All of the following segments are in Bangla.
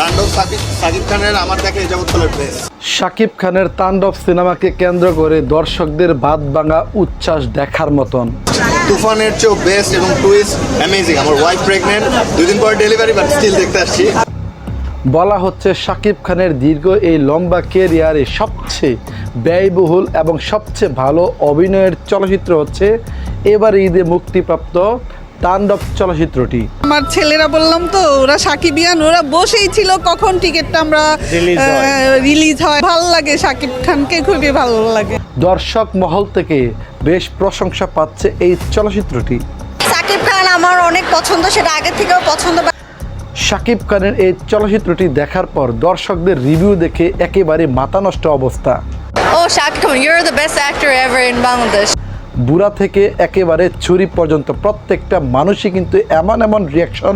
তাণ্ডব সাকিব খানের আমার দেখে যাবৎকালের বেস্ট শাকিব খানের তাণ্ডব সিনেমাকে কেন্দ্র করে দর্শকদের বাদ ভাঙা উচ্ছ্বাস দেখার মতন। তুফানের চেয়েও বেস্ট এবং টুইস্ট অ্যামেজিং আমার ওয়াইফ প্রেগনেন্ট দুই দিন পর ডেলিভারি বাট স্টিল দেখতে আসছি। বলা হচ্ছে শাকিব খানের দীর্ঘ এই লম্বা কেরিয়ারে সবচেয়ে ব্যয়বহুল এবং সবচেয়ে ভালো অভিনয়ের চলচ্চিত্র হচ্ছে এবার ঈদে মুক্তিপ্রাপ্ত তাণ্ডব চলচ্চিত্রটি। আমার ছেলেরা বললাম তো ওরা সাকিবিয়ান ওরা বসেই ছিল কখন টিকিটটা আমরা রিলিজ হয়। ভালো লাগে সাকিব খানকে খুবই ভালো লাগে। দর্শক মহল থেকে বেশ প্রশংসা পাচ্ছে এই চলচ্চিত্রটি। সাকিব খান আমার অনেক পছন্দ সেটা আগে থেকেও পছন্দ শাকিব খানের এই চলচ্চিত্রটি দেখার পর দর্শকদের রিভিউ দেখে একেবারে মাথা নষ্ট অবস্থা। ও Shakib Khan your the best actor ever in Bangladesh বুড়া থেকে একেবারে ছুরি পর্যন্ত প্রত্যেকটা মানুষই কিন্তু এমন এমন রিয়াকশন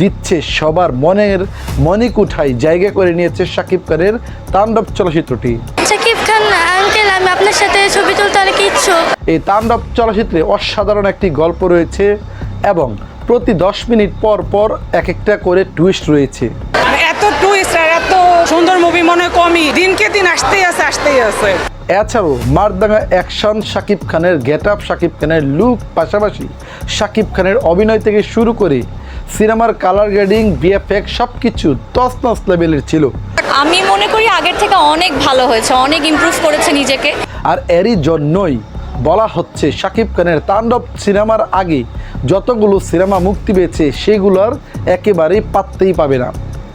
দিচ্ছে সবার মনের মণিকুঠাই জায়গা করে নিয়েছে শাকিব খানের তাণ্ডব চলচ্চিত্রটি। শাকিব খান আঙ্কেল আমি আপনার সাথে ছবি তুলতে অনেক ইচ্ছুক। এই তাণ্ডব চলচ্চিত্রে অসাধারণ একটি গল্প রয়েছে এবং প্রতি দশ মিনিট পর পর এক একটা করে টুইস্ট রয়েছে। এত টুইস্ট আর এত সুন্দর মুভি মনে হয় কমই। দিনকে দিন আসতেই আছে আসতেই আছে। এছাড়াও মারদাঙ্গা অ্যাকশন শাকিব খানের গেট আপ শাকিব খানের লুক পাশাপাশি শাকিব খানের অভিনয় থেকে শুরু করে সিনেমার কালার গ্রেডিং বিএফএক্স সব কিছু তসনস লেভেলের ছিল। আমি মনে করি আগের থেকে অনেক ভালো হয়েছে অনেক ইমপ্রুভ করেছে নিজেকে। আর এরই জন্যই বলা হচ্ছে শাকিব খানের তাণ্ডব সিনেমার আগে যতগুলো সিনেমা মুক্তি পেয়েছে সেগুলোর একেবারেই পাত্তেই পাবে না।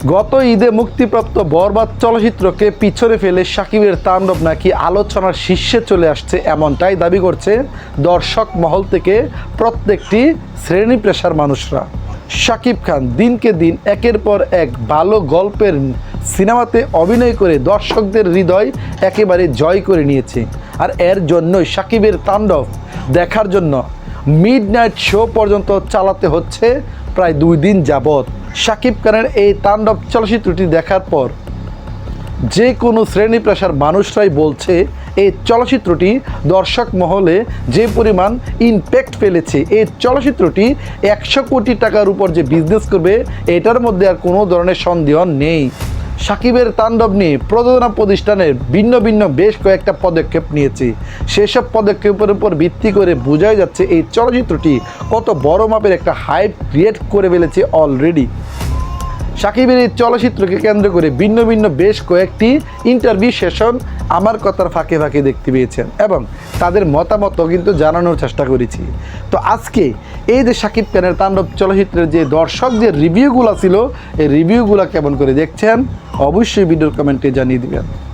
গত ঈদে মুক্তিপ্রাপ্ত বরবাদ চলচ্চিত্রকে পিছনে ফেলে সাকিবের তাণ্ডব নাকি আলোচনার শীর্ষে চলে আসছে এমনটাই দাবি করছে দর্শক মহল থেকে প্রত্যেকটি শ্রেণি পেশার মানুষরা। শাকিব খান দিনকে দিন একের পর এক ভালো গল্পের সিনেমাতে অভিনয় করে দর্শকদের হৃদয় একেবারে জয় করে নিয়েছে। আর এর জন্যই শাকিবের তাণ্ডব দেখার জন্য মিড নাইট শো পর্যন্ত চালাতে হচ্ছে প্রায় দুই দিন যাবৎ। শাকিব খানের এই তাণ্ডব চলচ্চিত্রটি দেখার পর যে কোনো শ্রেণি পেশার মানুষরাই বলছে, এই চলচ্চিত্রটি দর্শক মহলে যে পরিমাণ ইমপ্যাক্ট ফেলেছে, এই চলচ্চিত্রটি একশো কোটি টাকার উপর যে বিজনেস করবে, এটার মধ্যে আর কোনো ধরনের সন্দেহ নেই। সাকিবের তাণ্ডব নিয়ে প্রযোজনা প্রতিষ্ঠানের ভিন্ন ভিন্ন বেশ কয়েকটা পদক্ষেপ নিয়েছি। সেসব পদক্ষেপের উপর ভিত্তি করে বোঝাই যাচ্ছে এই চলচ্চিত্রটি কত বড় মাপের একটা হাইপ ক্রিয়েট করে ফেলেছে অলরেডি সাকিবের এই চলচ্চিত্রকে কেন্দ্র করে ভিন্ন ভিন্ন বেশ কয়েকটি ইন্টারভিউ সেশন আমার কথার ফাঁকে ফাঁকে দেখতে পেয়েছেন এবং তাদের মতামতও কিন্তু জানানোর চেষ্টা করেছি। তো আজকে এই যে সাকিব খানের তাণ্ডব চলচ্চিত্রের যে দর্শক যে রিভিউগুলো ছিল, এই রিভিউগুলো কেমন করে দেখছেন, অবশ্যই ভিডিওর কমেন্টে জানিয়ে দিবেন।